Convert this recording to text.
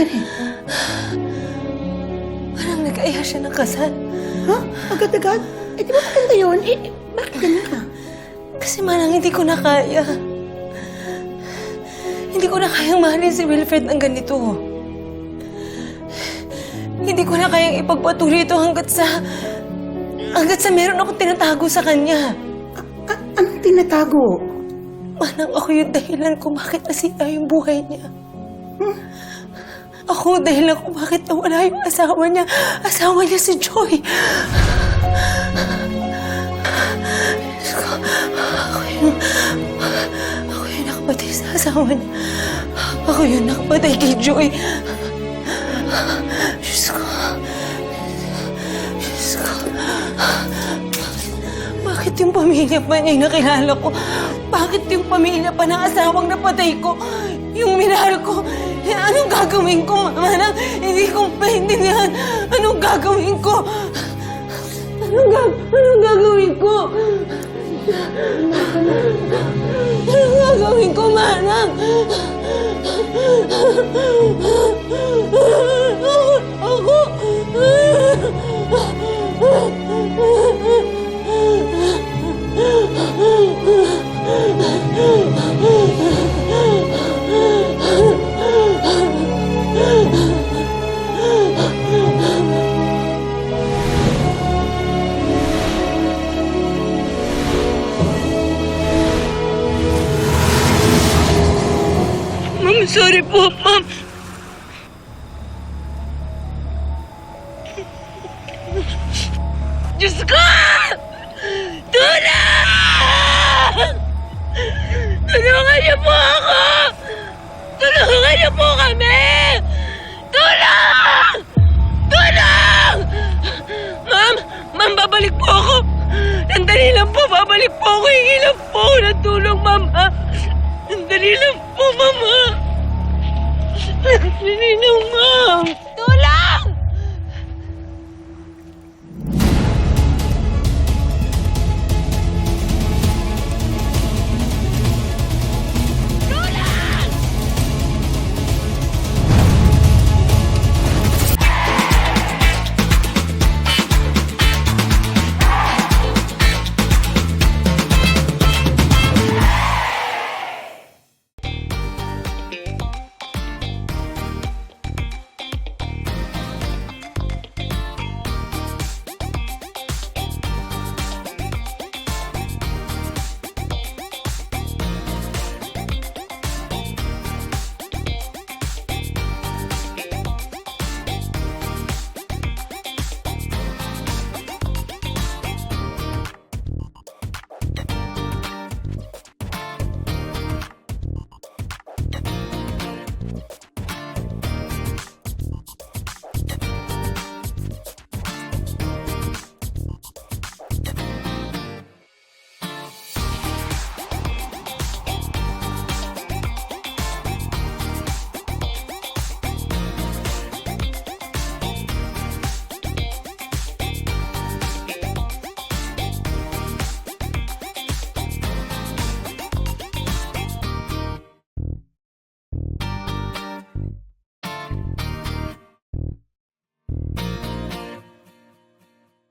nangyari? Parang nag-aya siya ng kasal. Ha? Agad-agad? Eh, di ba maganda yun? Eh, eh bakit ganyan ka? Kasi manang hindi ko na kaya. Hindi ko na kayang mahalin si Wilfred ng ganito. Hindi ko na kayang ipagpatuloy ito hanggat sa... hanggat sa meron akong tinatago sa kanya. A- a- anong tinatago? Manang ako yung dahilan kung bakit nasira yung buhay niya. Hmm? Ako ang dahilan kung bakit nawala yung asawa niya. Asawa niya si Joy. Diyos ko, Ako yung... Ako yung nakapatay sa asawa niya. Ako yung nakapatay kay Joy. Diyos ko. Diyos ko. Bakit yung pamilya pa niya yung nakilala ko? Bakit yung pamilya pa ng asawang napatay ko? Yung minahal ko? Eh, anong gagawin ko, Manang? Hindi ko maintindihan. Anong gagawin ko? Anong, ga- anong gagawin ko? Anong gagawin ko, Manang? Ako... Ma'am, sorry po, ma'am. Diyos ko! Tulong! Tulungan niyo po ako! Tulungan niyo po kami! Tulong! Tulong! Ma'am! Ma'am, babalik po ako! Nandali lang po, babalik po ako. Hingi lang po ng tulong, ma'am. ha? Nandali lang po, ma'am. Ha? Nandali lang, ma'am.